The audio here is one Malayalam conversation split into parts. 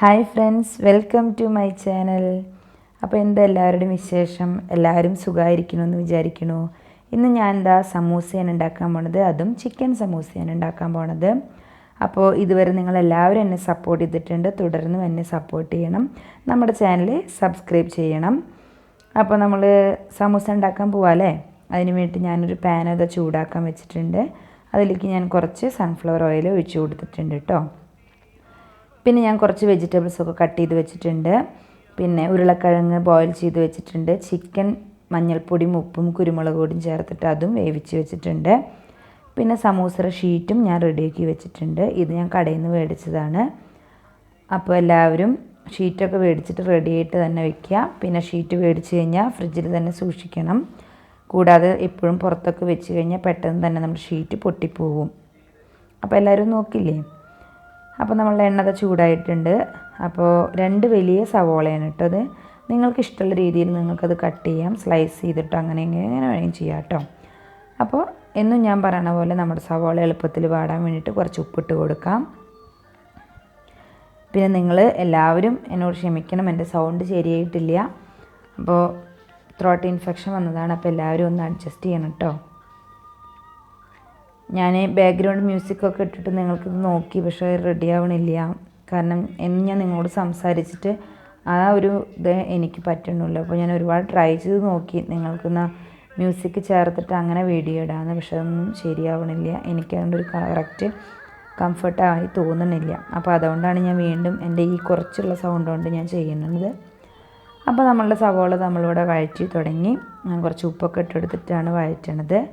Hi friends welcome to my channel അപ്പോൾ എന്താ എല്ലാവരുടെയും വിശേഷം? എല്ലാവരും സുഖമായിരിക്കണമെന്ന് വിചാരിക്കണു ഇന്ന് ഞാൻ എന്താ സമൂസയാണ് ഉണ്ടാക്കാൻ പോണത്? അതും ചിക്കൻ സമൂസയാണ് ഉണ്ടാക്കാൻ പോണത്. അപ്പോൾ ഇതുവരെ നിങ്ങൾ എല്ലാവരും എന്നെ സപ്പോർട്ട് ചെയ്തിട്ടുണ്ട്. തുടർന്നും എന്നെ സപ്പോർട്ട് ചെയ്യണം. നമ്മുടെ ചാനൽ സബ്സ്ക്രൈബ് ചെയ്യണം. അപ്പോൾ നമ്മൾ സമൂസ ഉണ്ടാക്കാൻ പോവാല്ലേ? അതിന് വേണ്ടി ഞാനൊരു പാൻ ചൂടാക്കാൻ വെച്ചിട്ടുണ്ട്. അതിലേക്ക് ഞാൻ കുറച്ച് സൺഫ്ലവർ ഓയിൽ ഒഴിച്ചു കൊടുത്തിട്ടുണ്ട് കേട്ടോ പിന്നെ ഞാൻ കുറച്ച് വെജിറ്റബിൾസ് ഒക്കെ കട്ട് ചെയ്ത് വെച്ചിട്ടുണ്ട്. പിന്നെ ഉരുളക്കിഴങ്ങ് ബോയിൽ ചെയ്ത് വെച്ചിട്ടുണ്ട്. ചിക്കൻ മഞ്ഞൾപ്പൊടിയും ഉപ്പും കുരുമുളക് പൊടിയും ചേർത്തിട്ട് അതും വേവിച്ച് വെച്ചിട്ടുണ്ട്. പിന്നെ സമൂസയുടെ ഷീറ്റും ഞാൻ റെഡിയാക്കി വെച്ചിട്ടുണ്ട്. ഇത് ഞാൻ കടയിൽ നിന്ന് മേടിച്ചതാണ്. അപ്പോൾ എല്ലാവരും ഷീറ്റൊക്കെ മേടിച്ചിട്ട് റെഡി ആയിട്ട് തന്നെ വെക്കുക. പിന്നെ ഷീറ്റ് മേടിച്ച് കഴിഞ്ഞാൽ ഫ്രിഡ്ജിൽ തന്നെ സൂക്ഷിക്കണം. കൂടാതെ എപ്പോഴും പുറത്തൊക്കെ വെച്ച് കഴിഞ്ഞാൽ പെട്ടെന്ന് തന്നെ നമ്മുടെ ഷീറ്റ് പൊട്ടിപ്പോവും. അപ്പോൾ എല്ലാവരും നോക്കില്ലേ? അപ്പോൾ നമ്മളുടെ എണ്ണത ചൂടായിട്ടുണ്ട്. അപ്പോൾ രണ്ട് വലിയ സവോളയാണ് ഇട്ടത്. നിങ്ങൾക്ക് ഇഷ്ടമുള്ള രീതിയിൽ നിങ്ങൾക്കത് കട്ട് ചെയ്യാം സ്ലൈസ് ചെയ്തിട്ട് അങ്ങനെ ഇങ്ങനെ എങ്ങനെ വേണമെങ്കിൽ ചെയ്യാം കേട്ടോ. അപ്പോൾ എന്നും ഞാൻ പറയണ പോലെ നമ്മുടെ സവോള എളുപ്പത്തിൽ പാടാൻ വേണ്ടിയിട്ട് കുറച്ച് ഉപ്പിട്ട് കൊടുക്കാം. പിന്നെ നിങ്ങൾ എല്ലാവരും എന്നോട് ക്ഷമിക്കണം എന്റെ സൗണ്ട് ശരിയായിട്ടില്ല. അപ്പോൾ ത്രോട്ട് ഇൻഫെക്ഷൻ വന്നതാണ് അപ്പോൾ എല്ലാവരും ഒന്ന് അഡ്ജസ്റ്റ് ചെയ്യണം കേട്ടോ. ഞാൻ ബാക്ക്ഗ്രൗണ്ട് മ്യൂസിക്കൊക്കെ ഇട്ടിട്ട് നിങ്ങൾക്കിത് നോക്കി പക്ഷേ റെഡി ആവണില്ല. കാരണം എന്ന് ഞാൻ നിങ്ങളോട് സംസാരിച്ചിട്ട് ആ ഒരു ഇത് എനിക്ക് പറ്റണമല്ലോ അപ്പോൾ ഞാൻ ഒരുപാട് ട്രൈ ചെയ്ത് നോക്കി. നിങ്ങൾക്കൊന്ന് മ്യൂസിക് ചേർത്തിട്ട് അങ്ങനെ വീഡിയോ ഇടാമെന്ന് പക്ഷേ അതൊന്നും ശരിയാവണില്ല. എനിക്ക് അതുകൊണ്ട് ഒരു കറക്റ്റ് കംഫർട്ടായി തോന്നുന്നില്ല. അപ്പോൾ അതുകൊണ്ടാണ് ഞാൻ വീണ്ടും എന്റെ ഈ കുറച്ചുള്ള സൗണ്ട് കൊണ്ട് ഞാൻ ചെയ്യുന്നത്. അപ്പോൾ നമ്മളുടെ സവോള നമ്മളിവിടെ വഴറ്റി തുടങ്ങി. ഞാൻ കുറച്ച് ഉപ്പൊക്കെ ഇട്ടെടുത്തിട്ടാണ് വഴറ്റണത്.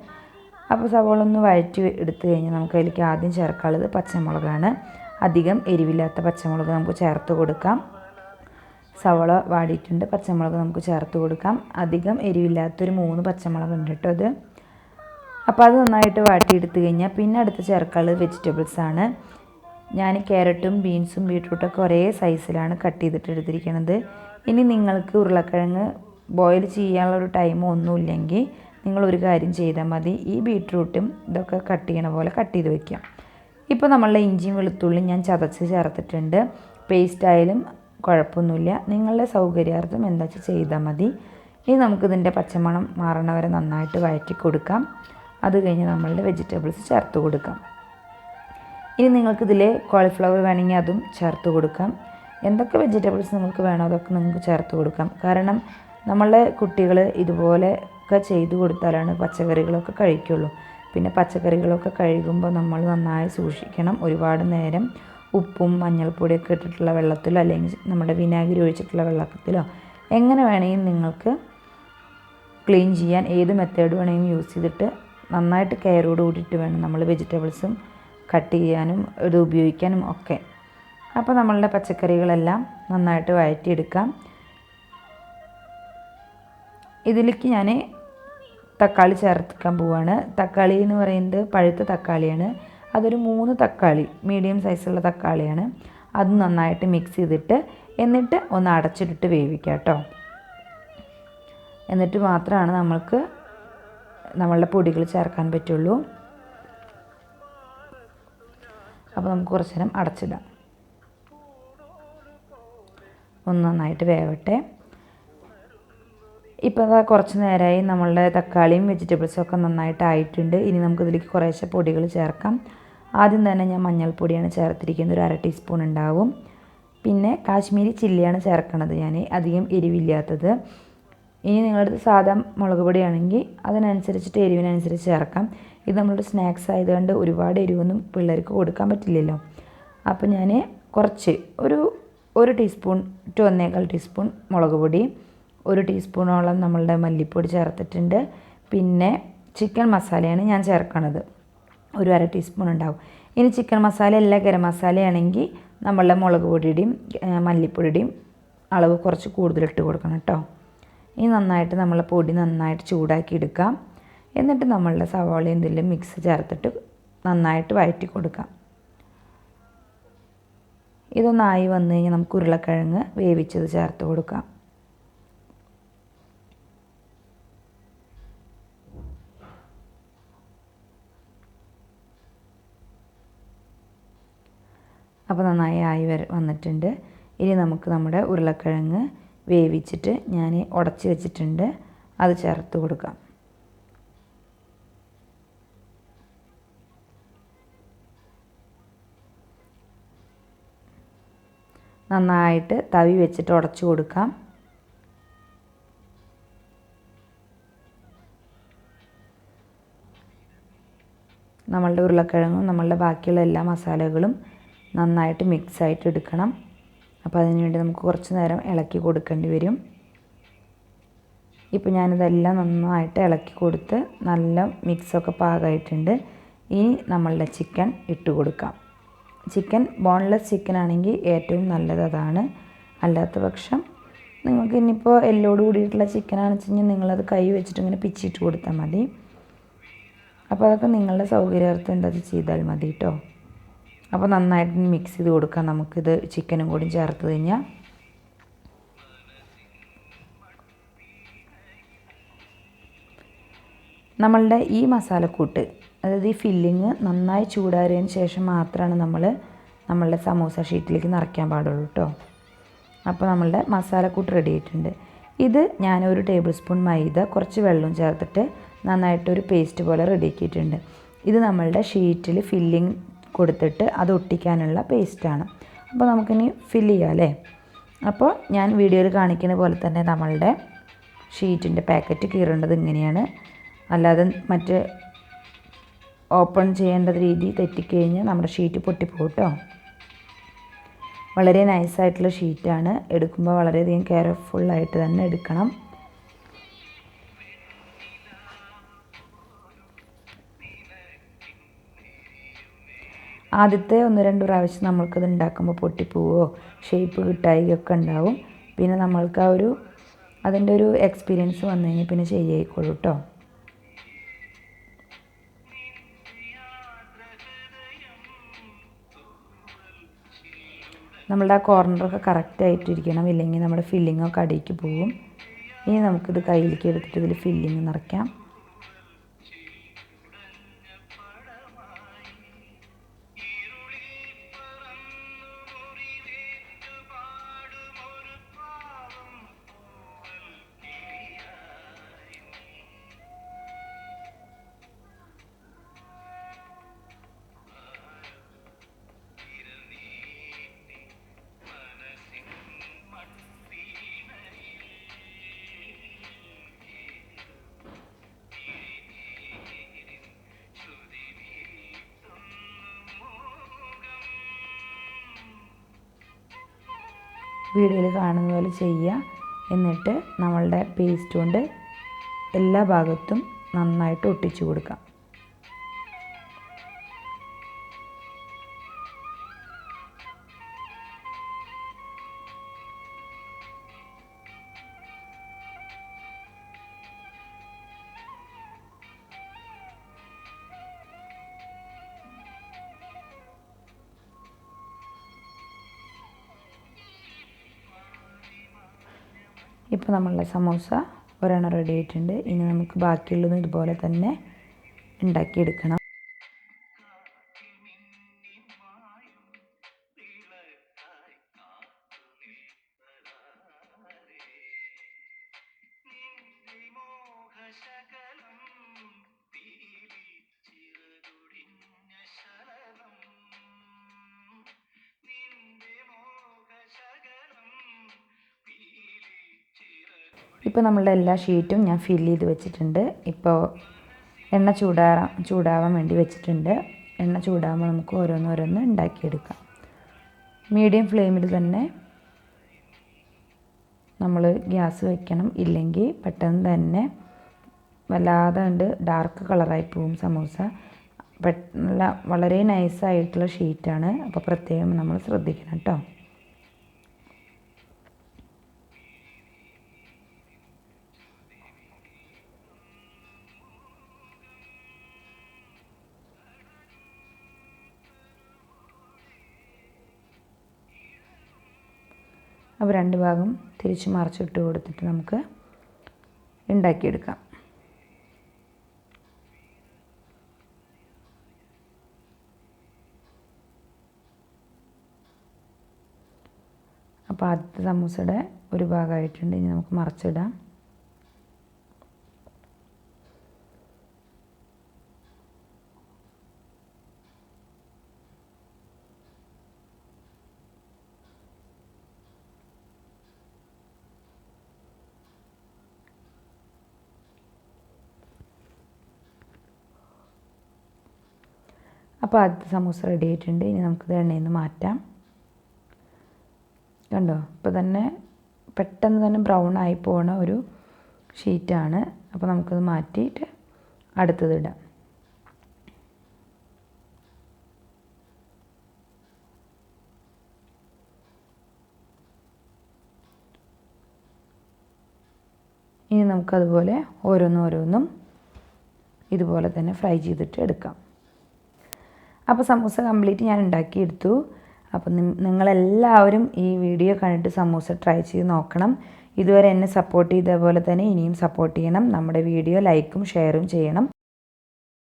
അപ്പോൾ സവോള ഒന്ന് വഴറ്റി എടുത്തു കഴിഞ്ഞാൽ നമുക്ക് അതിലേക്ക് ആദ്യം ചേർക്കാനുള്ളത് പച്ചമുളകാണ്. അധികം എരിവില്ലാത്ത പച്ചമുളക് നമുക്ക് ചേർത്ത് കൊടുക്കാം. സവോള വാടിയിട്ടുണ്ട് പച്ചമുളക് നമുക്ക് ചേർത്ത് കൊടുക്കാം. അധികം എരിവില്ലാത്തൊരു മൂന്ന് പച്ചമുളക് ഉണ്ട് കേട്ടോ അത് അപ്പോൾ അത് നന്നായിട്ട് വാട്ടിയെടുത്ത് കഴിഞ്ഞാൽ പിന്നെ അടുത്ത് ചേർക്കാനുള്ളത് വെജിറ്റബിൾസ് ആണ്. ഞാൻ ക്യാരറ്റും ബീൻസും ബീട്രൂട്ടൊക്കെ ഒരേ സൈസിലാണ് കട്ട് ചെയ്തിട്ട് എടുത്തിരിക്കുന്നത് ഇനി നിങ്ങൾക്ക് ഉരുളക്കിഴങ്ങ് ബോയിൽ ചെയ്യാനുള്ള ഒരു ഒന്നുമില്ലെങ്കിൽ നിങ്ങൾ ഒരു കാര്യം ചെയ്താൽ മതി. ഈ ബീട്രൂട്ടും ഇതൊക്കെ കട്ട് ചെയ്യണ പോലെ കട്ട് ചെയ്ത് വെക്കാം. ഇപ്പോൾ നമ്മളുടെ ഇഞ്ചിയും വെളുത്തുള്ളിയും ഞാൻ ചതച്ച് ചേർത്തിട്ടുണ്ട്. പേസ്റ്റ് ആയാലും കുഴപ്പമൊന്നുമില്ല. നിങ്ങളുടെ സൗകര്യാർത്ഥം എന്താ വെച്ചാൽ ചെയ്താൽ മതി. ഇനി നമുക്കിതിന്റെ പച്ചമണം മാറണവരെ നന്നായിട്ട് വഴറ്റി കൊടുക്കാം. അത് കഴിഞ്ഞ് നമ്മളുടെ വെജിറ്റബിൾസ് ചേർത്ത് കൊടുക്കാം. ഇനി നിങ്ങൾക്കിതിൽ കോളിഫ്ലവർ വേണമെങ്കിൽ അതും ചേർത്ത് കൊടുക്കാം. എന്തൊക്കെ വെജിറ്റബിൾസ് നിങ്ങൾക്ക് വേണോ അതൊക്കെ നിങ്ങൾക്ക് ചേർത്ത് കൊടുക്കാം. കാരണം നമ്മളെ കുട്ടികൾ ഇതുപോലെ ഒക്കെ ചെയ്തു കൊടുത്താലാണ് പച്ചക്കറികളൊക്കെ കഴിക്കുള്ളൂ. പിന്നെ പച്ചക്കറികളൊക്കെ കഴുകുമ്പോൾ നമ്മൾ നന്നായി സൂക്ഷിക്കണം. ഒരുപാട് നേരം ഉപ്പും മഞ്ഞൾപ്പൊടിയൊക്കെ ഇട്ടിട്ടുള്ള വെള്ളത്തിലോ അല്ലെങ്കിൽ നമ്മുടെ വിനാഗിരി ഒഴിച്ചിട്ടുള്ള വെള്ളത്തിലോ എങ്ങനെ വേണമെങ്കിലും നിങ്ങൾക്ക് ക്ലീൻ ചെയ്യാൻ ഏത് മെത്തേഡ് വേണമെങ്കിലും യൂസ് ചെയ്തിട്ട് നന്നായിട്ട് കെയറോട് കൂടിയിട്ട് വേണം നമ്മൾ വെജിറ്റബിൾസും കട്ട് ചെയ്യാനും ഇത് ഉപയോഗിക്കാനും ഒക്കെ. അപ്പോൾ നമ്മളുടെ പച്ചക്കറികളെല്ലാം നന്നായിട്ട് വഴറ്റിയെടുക്കാം. ഇതിലേക്ക് ഞാൻ തക്കാളി ചേർക്കാൻ പോവാണ്. തക്കാളി എന്ന് പറയുന്നത് പഴുത്ത തക്കാളിയാണ്. അതൊരു മൂന്ന് തക്കാളി മീഡിയം സൈസുള്ള തക്കാളിയാണ്. അത് നന്നായിട്ട് മിക്സ് ചെയ്തിട്ട് എന്നിട്ട് ഒന്ന് അടച്ചിട്ടിട്ട് വേവിക്കുക കേട്ടോ. എന്നിട്ട് മാത്രമാണ് നമ്മൾക്ക് നമ്മളുടെ പൊടികൾ ചേർക്കാൻ പറ്റുള്ളൂ. അപ്പോൾ നമുക്ക് കുറച്ച് നേരം അടച്ചിടാം. ഒന്ന് നന്നായിട്ട് വേവട്ടെ. ഇപ്പോൾ അതാ കുറച്ച് നേരമായി നമ്മളുടെ തക്കാളിയും വെജിറ്റബിൾസും ഒക്കെ നന്നായിട്ട് ആയിട്ടുണ്ട് ഇനി നമുക്ക് ഇതിലേക്ക് കുറേശ്ശെ പൊടികൾ ചേർക്കാം. ആദ്യം തന്നെ ഞാൻ മഞ്ഞൾപ്പൊടിയാണ് ചേർത്തിരിക്കുന്നത്. ഒരു അര ടീസ്പൂൺ ഉണ്ടാവും. പിന്നെ കാശ്മീരി ചില്ലിയാണ് ചേർക്കണത് ഞാൻ. അധികം എരിവില്ലാത്തത്. ഇനി നിങ്ങളുടെ സാധാ മുളക് പൊടിയാണെങ്കിൽ അതിനനുസരിച്ചിട്ട് എരിവിനനുസരിച്ച് ചേർക്കാം. ഇത് നമ്മളുടെ സ്നാക്സ് ആയതുകൊണ്ട് ഒരുപാട് എരിവൊന്നും പിള്ളേർക്ക് കൊടുക്കാൻ പറ്റില്ലല്ലോ. അപ്പോൾ ഞാൻ കുറച്ച് ഒരു ഒരു ടീസ്പൂൺ ടു ഒന്നേകാൽ ടീസ്പൂൺ മുളക് പൊടി. ഒരു ടീസ്പൂണോളം നമ്മളുടെ മല്ലിപ്പൊടി ചേർത്തിട്ടുണ്ട്. പിന്നെ ചിക്കൻ മസാലയാണ് ഞാൻ ചേർക്കണത്. ഒരു അര ടീസ്പൂൺ ഉണ്ടാവും. ഇനി ചിക്കൻ മസാല അല്ല ഗരം മസാലയാണെങ്കിൽ നമ്മളുടെ മുളക് പൊടിയുടെയും മല്ലിപ്പൊടിയുടെയും അളവ് കുറച്ച് കൂടുതലിട്ട് കൊടുക്കണം കേട്ടോ. ഇനി നന്നായിട്ട് നമ്മൾ പൊടി നന്നായിട്ട് ചൂടാക്കി എടുക്കാം. എന്നിട്ട് നമ്മളുടെ സവാള എന്തെങ്കിലും മിക്സ് ചേർത്തിട്ട് നന്നായിട്ട് വഴറ്റി കൊടുക്കാം. ഇതൊന്നായി വന്നു കഴിഞ്ഞാൽ നമുക്ക് ഉരുളക്കിഴങ്ങ് വേവിച്ചത് ചേർത്ത് കൊടുക്കാം. അപ്പോൾ നന്നായി ആയി വര വന്നിട്ടുണ്ട്. ഇനി നമുക്ക് നമ്മുടെ ഉരുളക്കിഴങ്ങ് വേവിച്ചിട്ട് ഞാൻ ഉടച്ച് വെച്ചിട്ടുണ്ട്. അത് ചേർത്ത് കൊടുക്കാം. നന്നായിട്ട് തവി വെച്ചിട്ട് ഉടച്ചു കൊടുക്കാം. നമ്മളുടെ ഉരുളക്കിഴങ്ങും നമ്മളുടെ ബാക്കിയുള്ള എല്ലാ മസാലകളും നന്നായിട്ട് മിക്സ് ആയിട്ട് എടുക്കണം. അപ്പോൾ അതിന് വേണ്ടി നമുക്ക് കുറച്ച് നേരം ഇളക്കി കൊടുക്കേണ്ടി വരും. ഇപ്പോൾ ഞാനിതെല്ലാം നന്നായിട്ട് ഇളക്കി കൊടുത്ത് നല്ല മിക്സൊക്കെ പാകമായിട്ടുണ്ട്. ഇനി നമ്മളുടെ ചിക്കൻ ഇട്ട് കൊടുക്കാം. ചിക്കൻ ബോൺലെസ് ചിക്കൻ ആണെങ്കിൽ ഏറ്റവും നല്ലത് അതാണ്. അല്ലാത്ത പക്ഷം നിങ്ങൾക്ക് ഇനിയിപ്പോൾ എല്ലോട് കൂടിയിട്ടുള്ള ചിക്കൻ ആണെന്ന് വെച്ച് നിങ്ങളത് കൈ വെച്ചിട്ട് ഇങ്ങനെ പിച്ചിട്ട് കൊടുത്താൽ മതി. അപ്പോൾ അതൊക്കെ നിങ്ങളുടെ സൗകര്യാർത്ഥം എന്താ ചെയ്താൽ മതി കേട്ടോ. അപ്പോൾ നന്നായിട്ട് മിക്സ് ചെയ്ത് കൊടുക്കാം. നമുക്കിത് ചിക്കനും കൂടി ചേർത്ത് കഴിഞ്ഞാൽ നമ്മളുടെ ഈ മസാലക്കൂട്ട് അതായത് ഈ ഫില്ലിങ് നന്നായി ചൂടാറിയതിന് ശേഷം മാത്രമാണ് നമ്മൾ നമ്മളുടെ സമൂസ ഷീറ്റിലേക്ക് നിറയ്ക്കാൻ പാടുള്ളൂ കേട്ടോ അപ്പോൾ നമ്മളുടെ മസാലക്കൂട്ട് റെഡി ആയിട്ടുണ്ട്. ഇത് ഞാൻ ഒരു ടേബിൾ സ്പൂൺ മൈദ കുറച്ച് വെള്ളവും ചേർത്തിട്ട് നന്നായിട്ടൊരു പേസ്റ്റ് പോലെ റെഡിയാക്കിയിട്ടുണ്ട് ഇത് നമ്മളുടെ ഷീറ്റിൽ ഫില്ലിങ് കൊടുത്തിട്ട് അത് ഒട്ടിക്കാനുള്ള പേസ്റ്റാണ് അപ്പോൾ നമുക്കിനി ഫില്ല് ചെയ്യാം അല്ലേ? അപ്പോൾ ഞാൻ വീഡിയോയിൽ കാണിക്കുന്ന പോലെ തന്നെ നമ്മളുടെ ഷീറ്റിന്റെ പാക്കറ്റ് കീറേണ്ടത് ഇങ്ങനെയാണ്. അല്ലാതെ മറ്റ് ഓപ്പൺ ചെയ്യേണ്ട രീതി തെറ്റിക്കഴിഞ്ഞാൽ നമ്മുടെ ഷീറ്റ് പൊട്ടിപ്പോകും കേട്ടോ വളരെ നൈസായിട്ടുള്ള ഷീറ്റാണ് എടുക്കുമ്പോൾ വളരെയധികം കെയർഫുള്ളായിട്ട് തന്നെ എടുക്കണം. ആദ്യത്തെ ഒന്ന് രണ്ട് പ്രാവശ്യം നമ്മൾക്കത് ഉണ്ടാക്കുമ്പോൾ പൊട്ടിപ്പോവോ ഷേപ്പ് കിട്ടായികയൊക്കെ ഉണ്ടാവും. പിന്നെ നമ്മൾക്ക് ആ ഒരു അതിന്റെ ഒരു എക്സ്പീരിയൻസ് വന്നു കഴിഞ്ഞാൽ പിന്നെ ശരിയായിക്കോളൂ കേട്ടോ നമ്മളുടെ ആ കോർണറൊക്കെ കറക്റ്റ് ആയിട്ടിരിക്കണം. ഇല്ലെങ്കിൽ നമ്മുടെ ഫില്ലിങ്ങൊക്കെ അടിയിലേക്ക് പോകും. ഇനി നമുക്കിത് കയ്യിലേക്ക് എടുത്തിട്ട് ഇതിൽ ഫില്ലിങ് നിറയ്ക്കാം. വീഡിയോയിൽ കാണുന്ന പോലെ ചെയ്യുക. എന്നിട്ട് നമ്മളുടെ പേസ്റ്റ് കൊണ്ട് എല്ലാ ഭാഗത്തും നന്നായിട്ട് ഒട്ടിച്ചു കൊടുക്കാം ഇപ്പോൾ നമ്മളുടെ സമോസ ഒരെണ്ണം റെഡി ആയിട്ടുണ്ട്. ഇനി നമുക്ക് ബാക്കിയുള്ളതും ഇതുപോലെ തന്നെ ഉണ്ടാക്കിയെടുക്കണം. ഇപ്പോൾ നമ്മളുടെ എല്ലാ ഷീറ്റും ഞാൻ ഫില്ല് ചെയ്ത് വെച്ചിട്ടുണ്ട്. ഇപ്പോൾ എണ്ണ ചൂടാറാൻ ചൂടാവാൻ വേണ്ടി വെച്ചിട്ടുണ്ട്. എണ്ണ ചൂടാകുമ്പോൾ നമുക്ക് ഓരോന്നോരോന്ന് ഉണ്ടാക്കിയെടുക്കാം. മീഡിയം ഫ്ലെയിമിൽ തന്നെ നമ്മൾ ഗ്യാസ് വയ്ക്കണം ഇല്ലെങ്കിൽ പെട്ടെന്ന് തന്നെ വല്ലാതെ കണ്ട് ഡാർക്ക് കളറായി പോവും സമൂസ. നല്ല വളരെ നൈസായിട്ടുള്ള ഷീറ്റാണ് അപ്പോൾ പ്രത്യേകം നമ്മൾ ശ്രദ്ധിക്കണം കേട്ടോ അപ്പോൾ രണ്ട് ഭാഗം തിരിച്ച് മറിച്ചിട്ട് കൊടുത്തിട്ട് നമുക്ക് ഉണ്ടാക്കിയെടുക്കാം. അപ്പോൾ ആദ്യത്തെ സമൂസയുടെ ഒരു ഭാഗമായിട്ടുണ്ട്. ഇനി നമുക്ക് മറച്ചിടാം. അപ്പോൾ ആദ്യത്തെ സമൂസ റെഡി ആയിട്ടുണ്ട്. ഇനി നമുക്കിത് എണ്ണയിൽ നിന്ന് മാറ്റാം. കണ്ടോ? ഇപ്പോൾ തന്നെ പെട്ടെന്ന് തന്നെ ബ്രൗൺ ആയി പോണ ഒരു ഷീറ്റാണ് അപ്പോൾ നമുക്കത് മാറ്റിയിട്ട് അടുത്തത് ഇടാം. ഇനി നമുക്കതുപോലെ ഓരോന്നും ഇതുപോലെ തന്നെ ഫ്രൈ ചെയ്തിട്ട് എടുക്കാം. അപ്പോൾ സമൂസ കംപ്ലീറ്റ് ഞാൻ ഉണ്ടാക്കിയെടുത്തു അപ്പോൾ നിങ്ങളെല്ലാവരും ഈ വീഡിയോ കണ്ടിട്ട് സമൂസ ട്രൈ ചെയ്ത് നോക്കണം. ഇതുവരെ എന്നെ സപ്പോർട്ട് ചെയ്ത പോലെ തന്നെ ഇനിയും സപ്പോർട്ട് ചെയ്യണം. നമ്മുടെ വീഡിയോ ലൈക്കും ഷെയറും ചെയ്യണം.